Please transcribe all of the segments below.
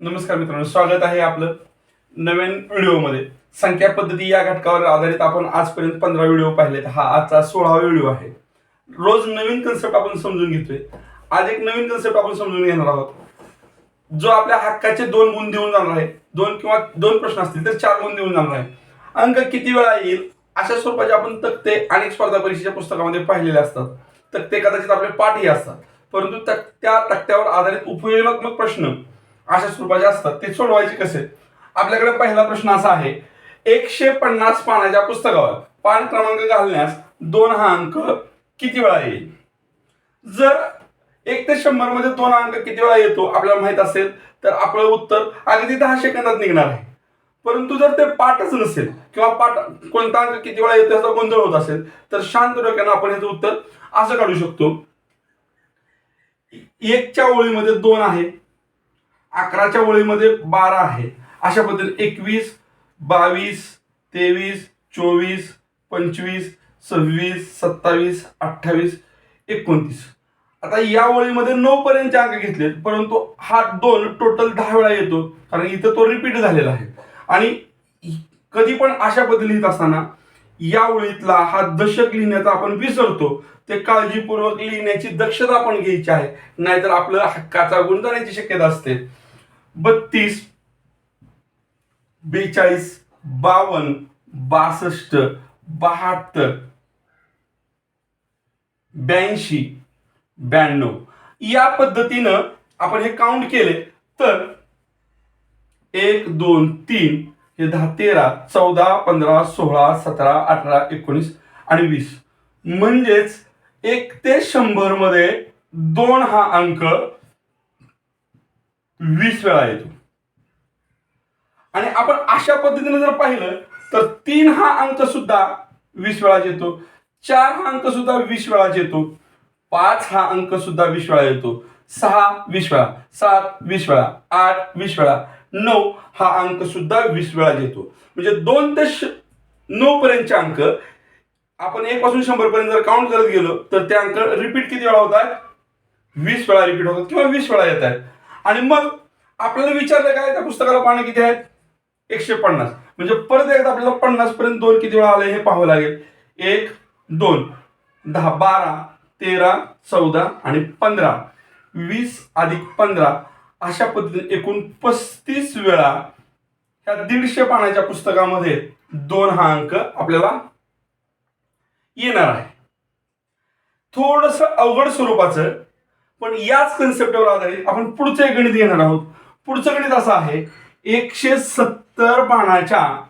नमस्कार मित्रांनो स्वागत आहे आपलं नवीन व्हिडिओमध्ये. संख्या पद्धती या घटकावर आधारित आपण आजपर्यंत पंधरा व्हिडिओ पाहिलेत. हा आजचा सोळावा व्हिडिओ आहे. रोज नवीन कन्सेप्ट आपण समजून घेतोय. आज एक नवीन कन्सेप्ट आपण समजून घेणार आहोत. जो आपल्या हक्काचे दोन गुण देऊन जाणार आहे. दोन किंवा दोन प्रश्न असतील तर चार गुण देऊन जाणार आहे. अंक किती वेळा येईल? अशा स्वरूपाचे आपण तक्ते अनेक स्पर्धा परीक्षेच्या पुस्तकामध्ये पाहिलेले असतात. तक्ते कदाचित आपले पाठही असतात. परंतु तक- त्या तक्त्यावर आधारित उपयोगात्मक प्रश्न अशा स्वरूपाचे असतात. ते सोडवायचे कसे? आपल्याकडे पहिला प्रश्न असा आहे एकशे पन्नास पानाच्या पुस्तकावर पान क्रमांक घालण्यास दोन हा अंक किती वेळा येईल? जर एक ते शंभरमध्ये दोन अंक किती वेळा येतो आपल्याला माहीत असेल तर आपलं उत्तर अगदी दहा सेकंदात निघणार आहे. परंतु जर ते पाठच नसेल किंवा पाठ कोणता अंक किती वेळा येतो याचा गोंधळ होत असेल तर शांत डोक्यानं आपण याचं उत्तर असं काढू शकतो. एकच्या ओळीमध्ये दोन आहे अकराच्या ओळीमध्ये बारा आहे. अशा पद्धतीने एकवीस बावीस तेवीस चोवीस पंचवीस सव्वीस सत्तावीस अठ्ठावीस एकोणतीस. आता या ओळीमध्ये नऊ पर्यंतचे अंक घेतले परंतु हा दोन टोटल दहा वेळा येतो कारण इथं तो रिपीट झालेला आहे. आणि कधी पण अशा पद्धती लिहित असताना या ओळीतला हा दशक लिहिण्याचा आपण विसरतो. ते काळजीपूर्वक लिहिण्याची दक्षता आपण घ्यायची आहे. नाहीतर आपलं हक्काचा गुण जाण्याची शक्यता असते. बत्तीस बेचाळीस बावन्न बासष्ट बहात्तर ब्याऐंशी ब्याण्णव. या पद्धतीनं आपण हे काउंट केले तर एक दोन तीन हे दहा तेरा चौदा पंधरा सोळा सतरा अठरा एकोणीस आणि वीस. म्हणजेच एक ते शंभरमध्ये दोन हा अंक वीस वेळा येतो. आणि आपण अशा पद्धतीने जर पाहिलं तर तीन हा अंक सुद्धा वीस वेळा येतो. चार हा अंक सुद्धा वीस वेळा येतो. पाच हा अंक सुद्धा वीस वेळा येतो. सहा वीस वेळा सात वीस वेळा आठ वीस वेळा नऊ हा अंक सुद्धा वीस वेळा येतो. म्हणजे दोन ते नऊ पर्यंतचे अंक. आपण एक पासून शंभर पर्यंत जर काउंट करत गेलो तर ते अंक रिपीट किती वेळा होतात? वीस वेळा रिपीट होतात किंवा वीस वेळा येतात आणि मग आपल्याला विचारलं काय त्या पुस्तकाला पानं किती आहेत? एकशे पन्नास. म्हणजे परत एकदा आपल्याला पन्नास पर्यंत दोन किती वेळा आले हे पाहावं लागेल. एक दोन. दहा बारा तेरा चौदा आणि पंधरा. वीस अधिक पंधरा. अशा पद्धतीने एकूण पस्तीस वेळा ह्या दीडशे पानाच्या पुस्तकामध्ये दोन हा अंक आपल्याला येणार आहे. थोडस अवघड स्वरूपाचं पण याच कन्सेप्टवर आधारित आपण पुढचं एक गणित घेणार आहोत. पुढचं गणित असं आहे एकशे सत्तर पानाच्या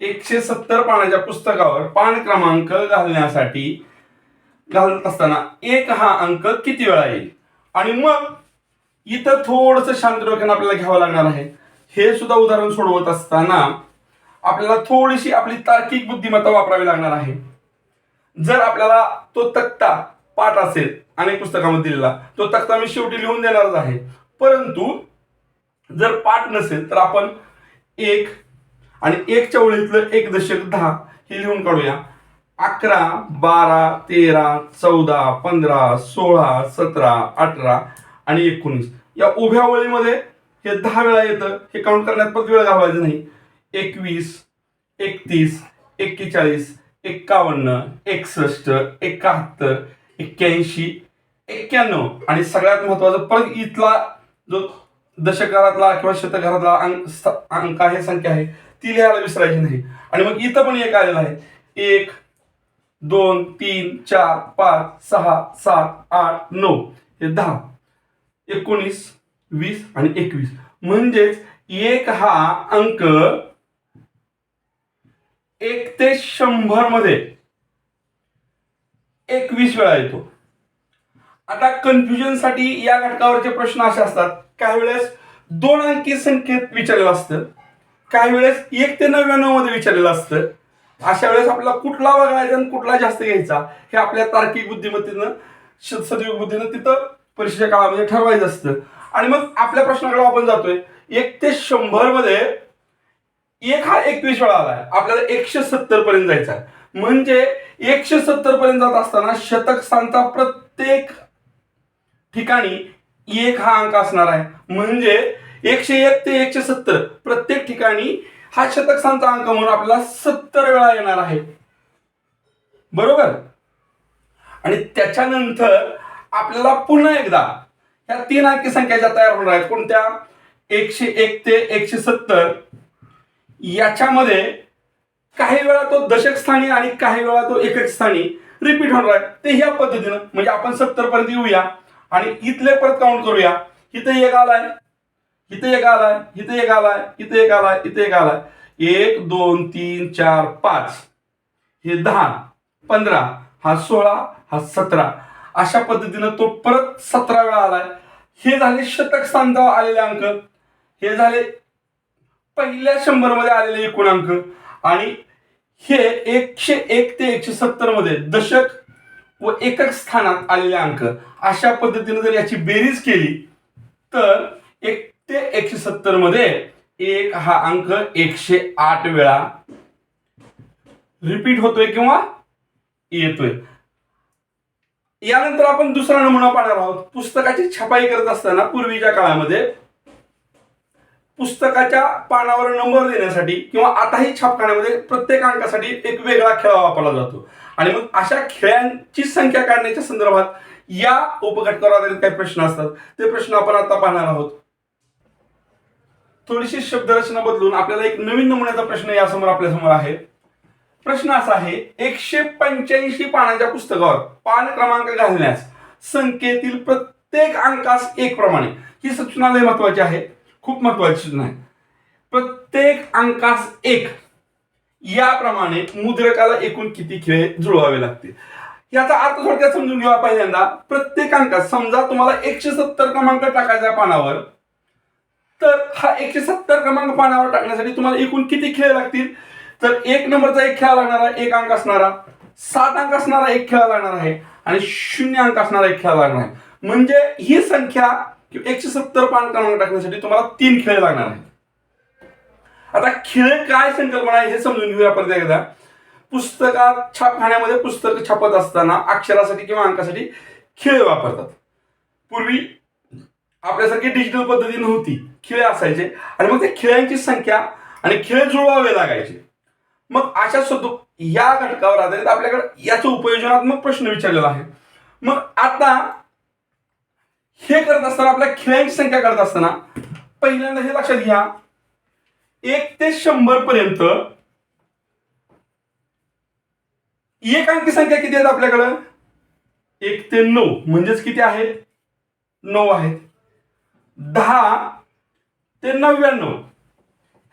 एकशे सत्तर पानाच्या पुस्तकावर पान क्रमांक घालण्यासाठी घालत असताना एक हा अंक किती वेळा येईल? आणि मग इथं थोडस शांत डोक्यानं आपल्याला घ्यावं लागणार आहे. हे सुद्धा उदाहरण सोडवत असताना आपल्याला थोडीशी आपली तार्किक बुद्धिमत्ता वापरावी लागणार आहे. जर आपल्याला तो तक्ता पाठ असेल अनेक पुस्तकामध्ये दिलेला तो तक्ता मी शेवटी लिहून देणारच आहे. परंतु जर पाठ नसेल तर आपण एक आणि एकच्या ओळीतलं एक दशक दहा हे लिहून काढूया. अकरा बारा तेरा चौदा पंधरा सोळा सतरा अठरा आणि एकोणीस. या उभ्या ओळीमध्ये हे दहा वेळा येतं हे काउंट करण्यात प्रति वेळ घालवायचं नाही. एकवीस एकतीस एक्केचाळीस एक्कावन्न एकसष्ट एकाहत्तर एक्क्याऐंशी एक्क्याण्णव आणि सगळ्यात महत्वाचं परत इथला जो दशकारातला किंवा शतकारातला अंक अंक आहे संख्या आहे ती लिहायला विसरायची नाही. आणि मग इथं पण एक आलेला आहे. एक दोन तीन चार पाच सहा सात आठ नऊ हे दहा एकोणीस वीस आणि एकवीस. म्हणजेच एक हा अंक एक ते शंभरमध्ये एकवीस वेळा येतो. आता कन्फ्युजनसाठी या घटकावरचे प्रश्न असे असतात. काही वेळेस दोन अंकी संख्येत विचारलेलं असतं. काही वेळेस एक ते नव्याण्णवमध्ये विचारलेलं असतं. अशा वेळेस आपल्याला कुठला वगळायचा आणि कुठला जास्त घ्यायचा हे आपल्या तार्किक बुद्धिमत्तेनं श- सदैव बुद्धीनं तिथं परीक्षेच्या काळामध्ये ठरवायचं असतं. आणि मग आपल्या प्रश्नाकडे आपण जातोय. एक ते शंभरमध्ये एक हा एकवीस वेळा आलाय. आपल्याला एकशे सत्तर पर्यंत जायचा आहे. म्हणजे एकशे सत्तर पर्यंत जात असताना शतक स्थानचा प्रत्येक ठिकाणी एक हा अंक असणार आहे. म्हणजे एकशे एक ते एकशे सत्तर प्रत्येक ठिकाणी हा शतक स्थानचा अंक म्हणून आपल्याला सत्तर वेळा येणार आहे. बरोबर? आणि त्याच्यानंतर आपल्याला पुन्हा एकदा ह्या तीन अंकी संख्या ज्या तयार होणार आहेत कोणत्या? एकशे एक ते एकशे सत्तर. याच्यामध्ये काही वेळा तो दशक स्थानी आणि काही वेळा तो एकक स्थानी रिपीट होणार आहे. ते ह्या पद्धतीनं म्हणजे आपण सत्तर पर्यंत येऊया आणि इथले परत काउंट करूया. इथे एक आलाय इथे एक आलाय इथे एक आलाय इथे एक आलाय इथे एक आलाय. एक दोन तीन चार पाच. हे दहा पंधरा हा सोळा हा सतरा. अशा पद्धतीनं तो परत सतरा वेळा आलाय. हे झाले शतक स्थानचा आलेले अंक. हे झाले पहिल्या शंभरमध्ये आलेले एकूण अंक. आणि हे एकशे एक ते एकशे सत्तरमध्ये दशक व एकक स्थानात आलेले अंक. अशा पद्धतीने जर याची बेरीज केली तर एक ते एकशे सत्तरमध्ये एक हा अंक एकशे आठ वेळा रिपीट होतोय किंवा येतोय. यानंतर आपण दुसरा नमुना पाहणार आहोत. पुस्तकाची छपाई करत असताना पूर्वीच्या काळामध्ये पुस्तकाच्या पानावर नंबर देण्यासाठी किंवा आताही छापखान्यामध्ये प्रत्येक अंकासाठी एक वेगळा खेळा वापरला जातो. आणि मग अशा खेळांची संख्या काढण्याच्या संदर्भात या उपघटकावर आधारित काही प्रश्न असतात. ते प्रश्न आपण आता पाहणार आहोत. थोडीशी शब्दरचना बदलून आपल्याला एक नवीन नमुन्याचा प्रश्न यासमोर आपल्यासमोर आहे. प्रश्न असा आहे एकशे पंच्याऐंशी पानांच्या पुस्तकावर पान क्रमांक घालण्यास संख्येतील प्रत्येक अंकास एक प्रमाणे. ही सूचना लय महत्वाची आहे. खूप महत्वाची सूचना आहे प्रत्येक अंकास एक. याप्रमाणे मुद्रकाला एकूण किती खेळ जुळवावे लागतील? याचा अर्थ थोडक्यात समजून घ्यावा पहिल्यांदा. प्रत्येक अंकात समजा तुम्हाला एकशे सत्तर क्रमांक टाकायचा पानावर तर हा एकशे सत्तर क्रमांक पानावर टाकण्यासाठी तुम्हाला एकूण किती खेळ लागतील? तर एक नंबरचा एक खेळा लागणारा एक अंक असणारा सात अंक असणारा एक खेळा लागणार आहे आणि शून्य अंक असणारा एक खेळा लागणार आहे. म्हणजे ही संख्या एकशे सत्तर पान क्रमांक टाकण्यासाठी तुम्हाला तीन खेळ लागणार आहेत. आता खेळ काय संकल्पना आहे हे समजून घेऊया परत एकदा. पुस्तकात छापखान्यामध्ये पुस्तक छापत असताना अक्षरासाठी किंवा अंकासाठी खेळ वापरतात. पूर्वी आपल्यासारखी डिजिटल पद्धती नव्हती. खेळ असायचे. आणि मग त्या खेळांची संख्या आणि खेळ जुळवावे लागायचे. मग अशा सुद्धा या घटकावर आधारित आपल्याकडे याचं उपयोजनात्मक प्रश्न विचारलेला आहे. मग आता हे करत असताना आपल्या खेळांची संख्या करत असताना पहिल्यांदा हे लक्षात घ्या. एक ते शंभर पर्यंत एक अंकी संख्या किती आहेत आपल्याकडं? एक ते नऊ. म्हणजेच किती आहेत? नऊ आहेत. दहा ते नव्याण्णव.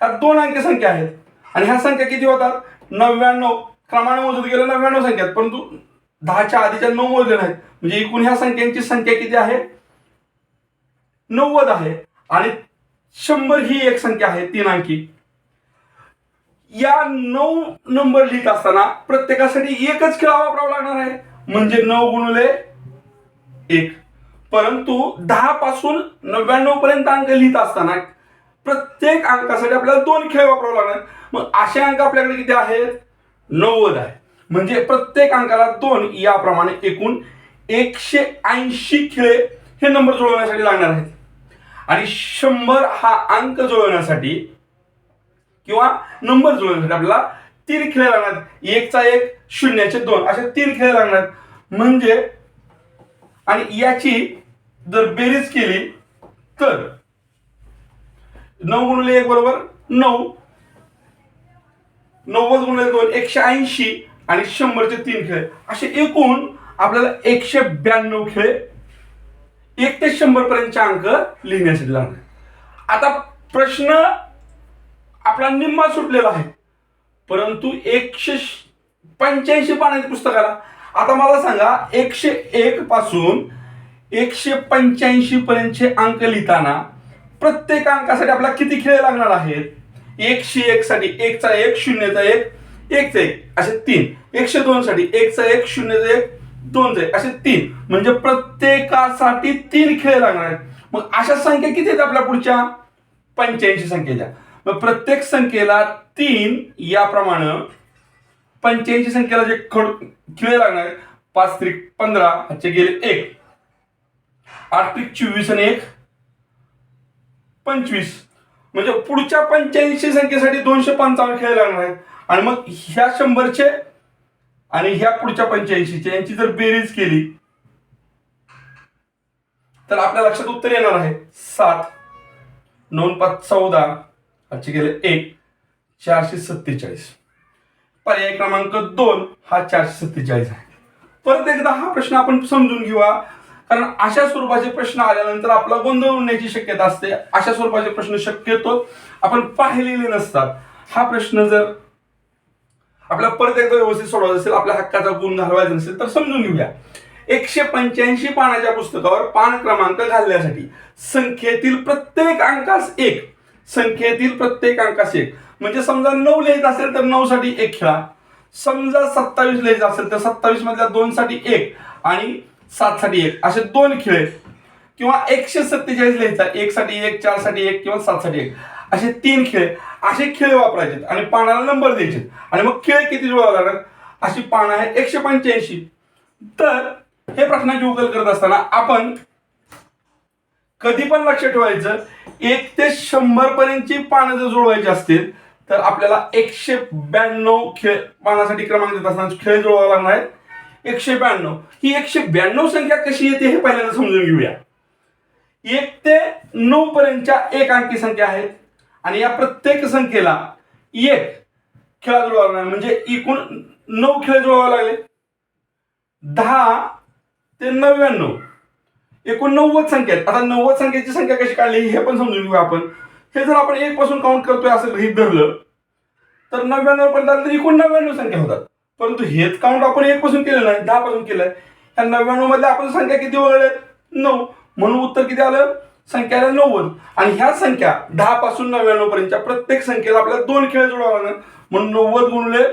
ह्या दोन अंकी संख्या आहेत. आणि ह्या संख्या किती होतात? नव्याण्णव. क्रमाने मोजत गेलं नव्याण्णव संख्या आहेत. परंतु दहाच्या आधीच्या नऊ मोजले नाहीत. म्हणजे एकूण ह्या संख्यांची संख्या किती आहे? नव्वद आहे आणि शंभर ही एक संख्या आहे तीन अंकी. या नऊ नंबर लिहित असताना प्रत्येकासाठी एकच खेळा वापरावा लागणार आहे. म्हणजे नऊ गुणले एक. परंतु दहा पासून नव्याण्णव पर्यंत अंक लिहित असताना प्रत्येक अंकासाठी आपल्याला दोन खेळ वापरावे लागणार. मग असे अंक आपल्याकडे किती आहेत? नव्वद आहे. म्हणजे प्रत्येक अंकाला दोन याप्रमाणे एकूण एकशे ऐंशी खेळ हे नंबर जुळवण्यासाठी लागणार आहेत. आणि शंभर हा अंक जुळवण्यासाठी किंवा नंबर जुळवण्यासाठी आपल्याला तीन खेळ लागणार एकचा एक शून्याचे दोन. असे तीन खेळ लागणार म्हणजे आणि याची जर बेरीज केली तर नऊ गुणले एक बरोबर नऊ. नव्वद गुणले दोन एकशे ऐंशी. आणि शंभरचे तीन खेळ. असे एकूण आपल्याला एकशे ब्याण्णव खेळ एक ते शंभर पर्यंतचे अंक लिहिण्यासाठी लागणार आता प्रश्न आपला निम्मा सुटलेला आहे. परंतु एकशे पंच्याऐंशी पानाच्या पुस्तकाला आता मला सांगा एकशे एक पासून एकशे पंच्याऐंशी पर्यंतचे अंक लिहिताना प्रत्येक अंकासाठी आपल्याला किती खेळ लागणार आहेत? एकशे एक साठी एकचा एक शून्यचा एक एकचा एक असे तीन. एकशे दोन साठी एकचा एक शून्यचा एक दोन जाईल असे तीन. म्हणजे प्रत्येकासाठी तीन खेळ लागणार आहेत. मग अशा संख्या किती आहेत आपल्या पुढच्या? पंच्याऐंशी संख्येच्या मग प्रत्येक संख्येला तीन याप्रमाणे पंच्याऐंशी संख्येला जे खड खेळ लागणार आहेत पाच त्रिक पंधरा ह्याचे गेले एक. आठ त्रिक चोवीस आणि एक पंचवीस. म्हणजे पुढच्या पंच्याऐंशी संख्येसाठी दोनशे पंचावन्न खेळ लागणार आहेत. आणि मग ह्या शंभरचे आणि ह्या पुढच्या पंच्याऐंशीच्या यांची जर बेरीज केली तर आपल्या लक्षात उत्तर येणार आहे सात. नऊ पाच चौदा. आजचे गेले एक. चारशे सत्तेचाळीस. पर्याय क्रमांक दोन हा चारशे सत्तेचाळीस आहे. परत एकदा हा प्रश्न आपण समजून घेऊया. कारण अशा स्वरूपाचे प्रश्न आल्यानंतर आपला गोंधळ होण्याची शक्यता असते. अशा स्वरूपाचे प्रश्न शक्यतो आपण पाहिलेले नसतात. हा प्रश्न जर आपल्याला परत एकदा व्यवस्थित सोडवायचं असेल आपल्या हक्काचा गुण घालवायचा नसेल तर समजून घेऊया. एकशे पंच्याऐंशी पानाच्या पुस्तकावर पान क्रमांक घालण्यासाठी संख्येतील प्रत्येक अंकास एक. संख्येतील प्रत्येक अंकास एक. म्हणजे समजा नऊ लिहायचं असेल तर नऊ साठी एक खेळा. समजा सत्तावीस लिहायचं असेल तर सत्तावीस मधल्या दोन साठी एक आणि सात साठी एक. असे दोन खेळ किंवा एकशे सत्तेचाळीस लिहायचा. एक साठी एक चारसाठी एक किंवा सात साठी एक. असे तीन खेळ असे खेळ वापरायचे आणि पानाला नंबर द्यायचे आणि मग खेळ किती जुळावे लागतात? अशी पानं आहेत एकशे पंच्याऐंशी. तर हे प्रश्नाची उकल करत असताना आपण कधी पण लक्ष ठेवायचं एक ते शंभर पर्यंतची पानं जर जुळवायची असतील तर आपल्याला एकशे ब्याण्णव खेळ पानासाठी क्रमांक देत असताना खेळ जुळवावा लागणार आहे एकशे ब्याण्णव. ही एकशे ब्याण्णव संख्या कशी येते हे पहिल्यांदा समजून घेऊया. एक ते नऊ पर्यंतच्या एक अंकी संख्या आहेत. आणि या प्रत्येक संख्येला एक खेळा जुळवावा लागणार म्हणजे एकूण नऊ खेळ जुळवावे लागले. दहा ते नव्याण्णव. एकूण नव्वद संख्या आहेत. आता नव्वद संख्येची संख्या कशी काढली हे पण समजून घेऊया आपण. हे जर आपण एक पासून काउंट करतोय असं गृहित धरलं तर नव्याण्णव पर्यंत आलं तर एकूण नव्याण्णव संख्या होतात. परंतु हेच काउंट आपण एक पासून केलं नाही दहा पासून केलंय. त्या नव्याण्णवमध्ये आपण संख्या किती वगळले? नऊ. म्हणून उत्तर किती आलं? संख्या नव्वद. आणि ह्या संख्या दहा पासून नव्याण्णव पर्यंतच्या प्रत्येक संख्येला आपल्याला दोन खेळ जोडावा लागणार. म्हणून नव्वद गुणले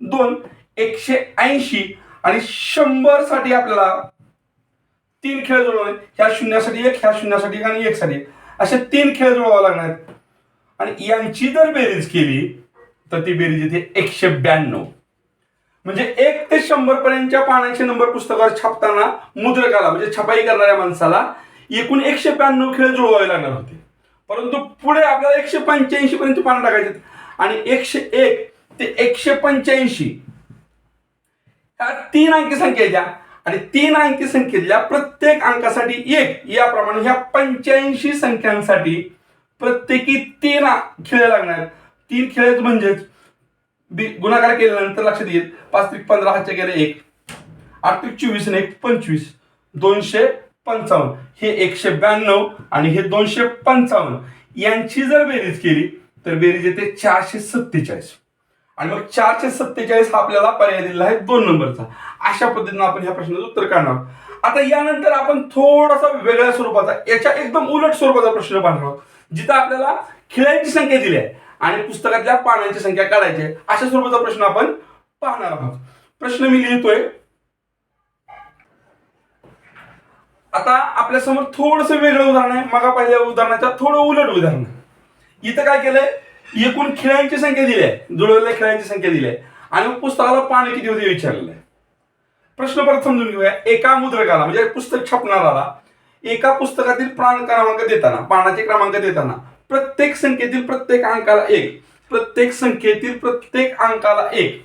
दोन एकशे ऐंशी. आणि शंभरसाठी आपल्याला तीन खेळ जुळवले ह्या शून्यासाठी एक ह्या शून्यासाठी आणि एक साठी असे तीन खेळ जुळवावे लागणार. आणि यांची जर बेरीज केली तर ती बेरीज येते एकशे ब्याण्णव. म्हणजे एक ते शंभर पर्यंतच्या पानांचे नंबर पुस्तकावर छापताना मुद्रकाला म्हणजे छपाई करणाऱ्या माणसाला एकूण एकशे ब्याण्णव खेळ जुळवावे लागणार होते. परंतु पुढे आपल्याला एकशे पंच्याऐंशी पर्यंत पानं टाकायचे आणि एकशे एक ते एकशे पंच्याऐंशी ह्या तीन अंकी संख्या द्या. आणि तीन अंकी संख्येतल्या प्रत्येक अंकासाठी एक याप्रमाणे ह्या पंच्याऐंशी संख्यांसाठी प्रत्येकी तीन खेळ लागणार तीन खेळ म्हणजेच गुणाकार केल्यानंतर लक्षात येईल पाच त्रिक पंधरा हातच्या गेले एक आठ त्रिक चोवीस आणि एक पंचवीस. दोनशे पंचावन्न. हे एकशे ब्याण्णव आणि हे दोनशे पंचावन्न. यांची जर बेरीज केली तर बेरीज येते चारशे सत्तेचाळीस. आणि मग चारशे सत्तेचाळीस हा आपल्याला पर्याय दिलेला आहे दोन नंबरचा. अशा पद्धतीनं आपण ह्या प्रश्नाचं उत्तर काढणार आता यानंतर आपण थोडासा वेगळ्या स्वरूपाचा याच्या एकदम उलट स्वरूपाचा प्रश्न पाहणार आहोत. जिथं आपल्याला खिळ्यांची संख्या दिली आहे आणि पुस्तकातल्या पानांची संख्या काढायची आहे अशा स्वरूपाचा प्रश्न आपण पाहणार आहोत. प्रश्न मी लिहितोय आता आपल्यासमोर थोडस वेगळं उदाहरण आहे. मागा पहिल्या उदाहरणाच्या थोडं उलट उदाहरण. आहे. इथं काय केलंय? एकूण खेळांची संख्या दिली आहे जुळवलेल्या खेळांची संख्या दिली आहे आणि पुस्तकाला पाणी किती होते विचारलेलं आहे. प्रश्न परत समजून घेऊया. एका मुद्रकाला म्हणजे पुस्तक छापणाराला एका पुस्तकातील प्राण क्रमांक देताना पानाचे क्रमांक देताना प्रत्येक संख्येतील प्रत्येक अंकाला एक. प्रत्येक संख्येतील प्रत्येक अंकाला एक.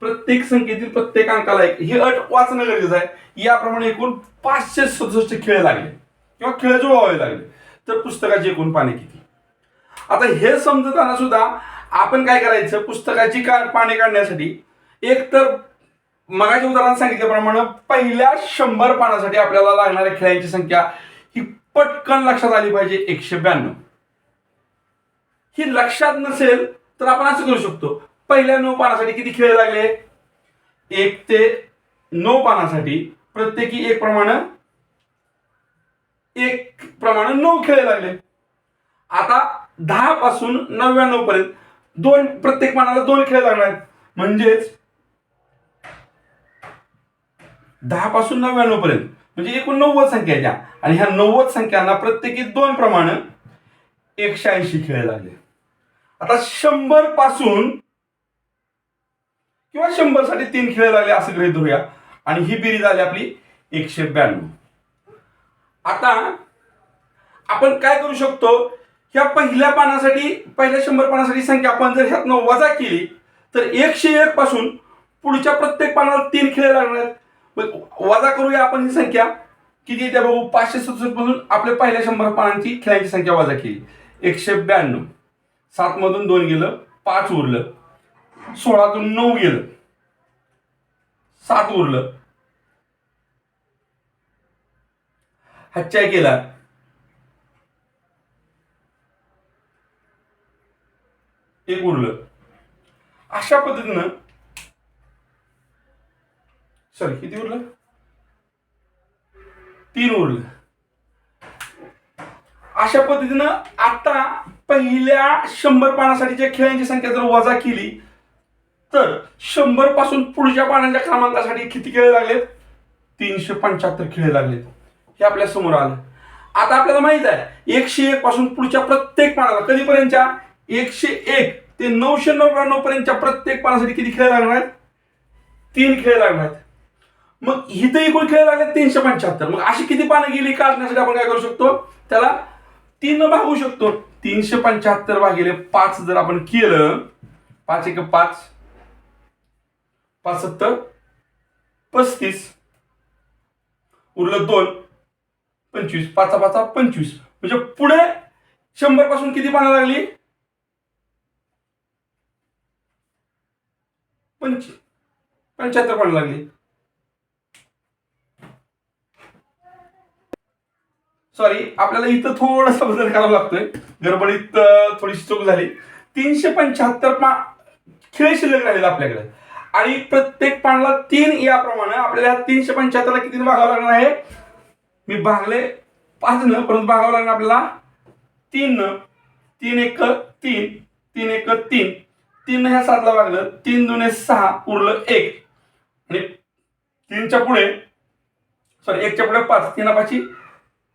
प्रत्येक संख्येतील प्रत्येक अंकाला एक. ही अट वाचणं गरजेचं आहे. याप्रमाणे एकूण पाचशे सदुसष्ट खेळ लागले. किंवा खेळ जुळवावे लागले. तर पुस्तकाची एकूण पाने किती? आता हे समजताना सुद्धा आपण काय करायचं? पुस्तकाची का पाने काढण्यासाठी एक तर मगाच्या उदाहरण सांगितल्याप्रमाणे पहिल्या शंभर पानासाठी आपल्याला लागणाऱ्या खेळांची संख्या ही पटकन लक्षात आली पाहिजे एकशे ब्याण्णव. ही लक्षात नसेल तर आपण असं करू शकतो. पहिल्या नऊ पानासाठी किती खेळ लागले? एक ते नऊ पानासाठी प्रत्येकी एक प्रमाण एक प्रमाण नऊ खेळ लागले. आता दहा पासून नव्याण्णव पर्यंत दोन प्रत्येक मानाला दोन खेळ लागणार आहेत. म्हणजेच दहा पासून नव्याण्णव पर्यंत म्हणजे एकूण नव्वद संख्या द्या आणि ह्या नव्वद संख्यांना प्रत्येकी दोन प्रमाण एकशे ऐंशी खेळ लागले. आता शंभरपासून किंवा शंभरसाठी तीन खेळ लागले असं गृहित धरूया. आणि ही बेरीज आली आपली एकशे ब्याण्णव. आता आपण काय करू शकतो? ह्या पहिल्या पानासाठी पहिल्या शंभर पानासाठी संख्या आपण जर ह्यातनं वजा केली तर एकशे एक पासून पुढच्या प्रत्येक पानाला तीन खेळ लागणार आहेत. मग वजा करूया आपण ही संख्या. किती त्या बघू? पाचशे सदुसष्ट मधून आपल्या पहिल्या शंभर पानांची खेळांची संख्या वजा केली. एकशे ब्याण्णव. सात मधून दोन गेलं पाच उरलं. सोळातून नऊ गेलं. सात उरलं. हच्चाय केला. एक उरलं. अशा पद्धतीनं सॉरी किती उरलं? तीन उरलं. अशा पद्धतीनं आता पहिल्या शंभर पानासाठीच्या खेळांची संख्या जर वजा केली तर शंभरपासून पुढच्या पानांच्या क्रमांकासाठी किती खेळ लागलेत? तीनशे पंच्याहत्तर खेळ लागलेत. हे आपल्यासमोर आलं. आता आपल्याला माहीत आहे एकशे एक पासून पुढच्या प्रत्येक पानाला कधीपर्यंतच्या? एकशे एक ते नऊशे नव्याण्णव पर्यंतच्या प्रत्येक पानासाठी किती खेळ लागणार? आहेत तीन खेळ लागणार. आहेत मग इथे एकूण खेळ लागले तीनशे पंच्याहत्तर. मग अशी किती पानं गेली काढण्यासाठी आपण काय करू शकतो? त्याला तीन भागू शकतो. तीनशे पंच्याहत्तर भागिले पाच जर आपण केलं पाच एक पाच पाच सत्तर पस्तीस. उरलं दोन पंचवीस. पाचा पाचा पंचवीस. म्हणजे पुढे शंभरपासून किती पानं लागली? पंच पंच्याहत्तर पानं लागली. सॉरी आपल्याला इथं थोडासा बदल करावा लागतोय. गडबडीत थोडीशी चूक झाली. तीनशे पंच्याहत्तर पा खेळ शिल्लक राहिले आपल्याकडे. आणि प्रत्येक पानाला तीन याप्रमाणे आपल्याला तीनशे पंच्याहत्तरला किती भागावं लागणार आहे? मी भागले पाच न परंतु भागावं लागणार आपल्याला तीन न तीन एक तीन. तीन एक तीन. तीन ह्या सातला भागलं. तीन दोन सहा उरलं एक. आणि तीनच्या पुढे सॉरी एकच्या पुढे पाच. तीन पाची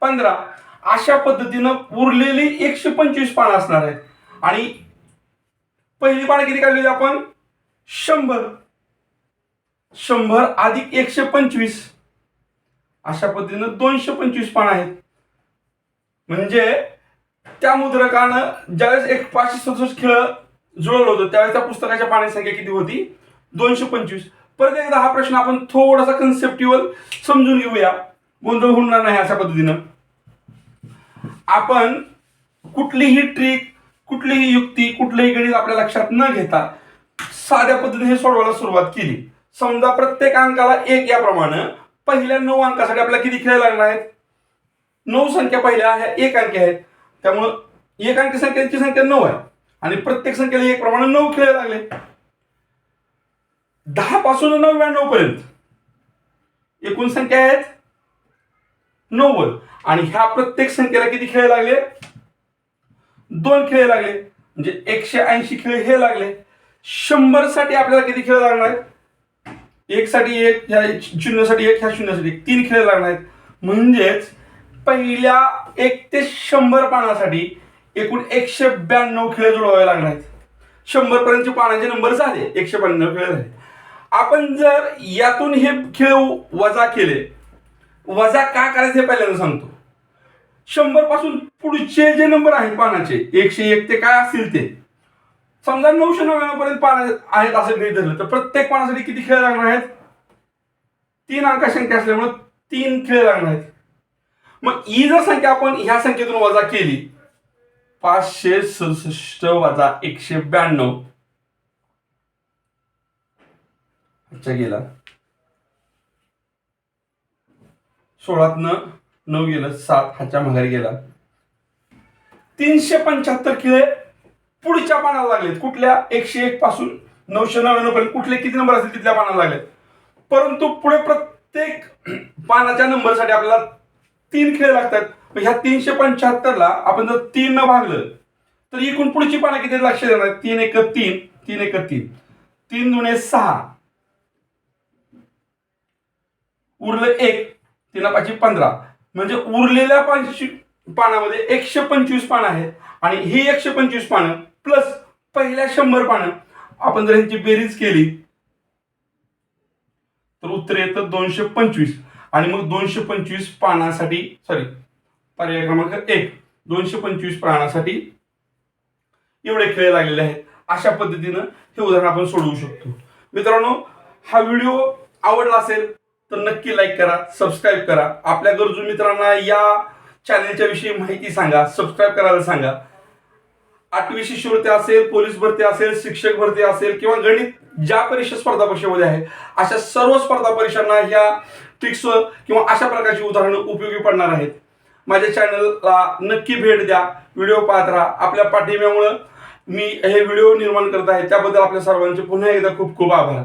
पंधरा. अशा पद्धतीनं उरलेली एकशे पंचवीस पानं असणार आहेत. आणि पहिली पानं किती काढलेली आपण? शंभर. शंभर अधिक एकशे पंचवीस. अशा पद्धतीनं दोनशे पंचवीस पान आहेत. म्हणजे त्या मुद्रकानं ज्यावेळेस एक पाचशे सदुसष्ट खेळ जुळवलं होतं त्यावेळेस त्या पुस्तकाच्या पाण्याची संख्या किती होती? दोनशे पंचवीस. परत एकदा हा प्रश्न आपण थोडासा कन्सेप्टिवल समजून घेऊया. गोंधळ होणार नाही अशा पद्धतीनं. आपण कुठलीही ट्रिक कुठलीही युक्ती कुठलंही गणित आपल्या लक्षात न घेता साध्या पद्धतीने हे सोडवायला सुरुवात केली. समजा प्रत्येक अंकाला एक याप्रमाणे पहिल्या नऊ अंकासाठी आपल्याला किती खेळ लागणार आहेत? नऊ संख्या पहिल्या ह्या एक अंकी आहेत. त्यामुळं एक अंकी संख्यांची संख्या नऊ आहे. आणि प्रत्येक संख्येला एक प्रमाणे नऊ खेळ लागले. दहा पासून नव्याण्णव पर्यंत. एकूण संख्या आहेत नव्वद. आणि ह्या प्रत्येक संख्येला किती खेळ लागले? दोन खेळ लागले. म्हणजे एकशे ऐंशी खेळ हे लागले. शंभरसाठी आपल्याला किती खेळ लागणार आहेत? एक साठी एक ह्या शून्यसाठी एक ह्या शून्यसाठी एक. तीन खेळ लागणार आहेत. म्हणजेच पहिल्या एक ते शंभर पानासाठी एकूण एकशे ब्याण्णव खेळ जुळवावे लागणार आहेत. शंभर पर्यंतचे पानांचे नंबर झाले. एकशे ब्याण्णव खेळ झाले. आपण जर यातून हे खेळ वजा केले वजा का करायचं हे पहिल्यांदा सांगतो. शंभरपासून पुढचे जे नंबर आहेत पानाचे एकशे एक ते काय असतील ते? समजा नऊशे नव्याण्णव पर्यंत आहेत असं गृहित धरलं तर प्रत्येक पानासाठी किती खेळ लागणार आहेत? तीन अंक संख्या असल्यामुळे तीन खेळ लागणार आहेत. मग ही जर संख्या आपण ह्या संख्येतून वजा केली पाचशे सदुसष्ट वजा एकशे ब्याण्णव. अच्छा गेला. सोळातनं नऊ गेलं सात ह्याच्या माघारी गेला. तीनशे पंच्याहत्तर खेळ पुढच्या पानाला लागलेत. कुठल्या? एकशे एक पासून नऊशे नव्याण्णव पर्यंत. कुठले किती नंबर असतील तिथल्या पानाला लागलेत. परंतु पुढे प्रत्येक पानाच्या नंबरसाठी आपल्याला तीन खेळ लागतात. ह्या तीनशे पंच्याहत्तरला आपण जर तीन न भागलं तर एकूण पुढची पानं किती लक्ष देणार तीन एक तीन तीन एक तीन. तीन दुणे सहा. उरलं एक तीन पाचशे पंधरा. म्हणजे उरलेल्या पाचशे पानामध्ये एकशे पंचवीस पानं आहेत. आणि ही एकशे पंचवीस पानं प्लस पहिल्या शंभर पानं आपण जर ह्यांची बेरीज केली तर उत्तर येतं दोनशे पंचवीस. आणि मग दोनशे पंचवीस पानासाठी सॉरी पर्याय क्रमांक एक दोनशे पंचवीस पानासाठी एवढे खेळ लागलेले आहेत. अशा पद्धतीनं हे उदाहरण आपण सोडवू शकतो. मित्रांनो हा व्हिडिओ आवडला असेल तर नक्की लाईक करा सबस्क्राईब करा. आपल्या गरजू मित्रांना या चॅनलच्या विषयी माहिती सांगा सबस्क्राईब करायला सांगा. आठवी शिष्यवृत्ती असेल पोलीस भरती असेल शिक्षक भरती असेल किंवा गणित ज्या परीक्षा स्पर्धा परीक्षेमध्ये आहे अशा सर्व स्पर्धा परीक्षांना ह्या ट्रिक्स किंवा अशा प्रकारची उदाहरणं उपयोगी पडणार आहेत. माझ्या चॅनलला नक्की भेट द्या. व्हिडिओ पाहत राहा. आपल्या पाठिंब्यामुळं मी हे व्हिडिओ निर्माण करत आहे. त्याबद्दल आपल्या सर्वांचे पुन्हा एकदा खूप खूप आभार.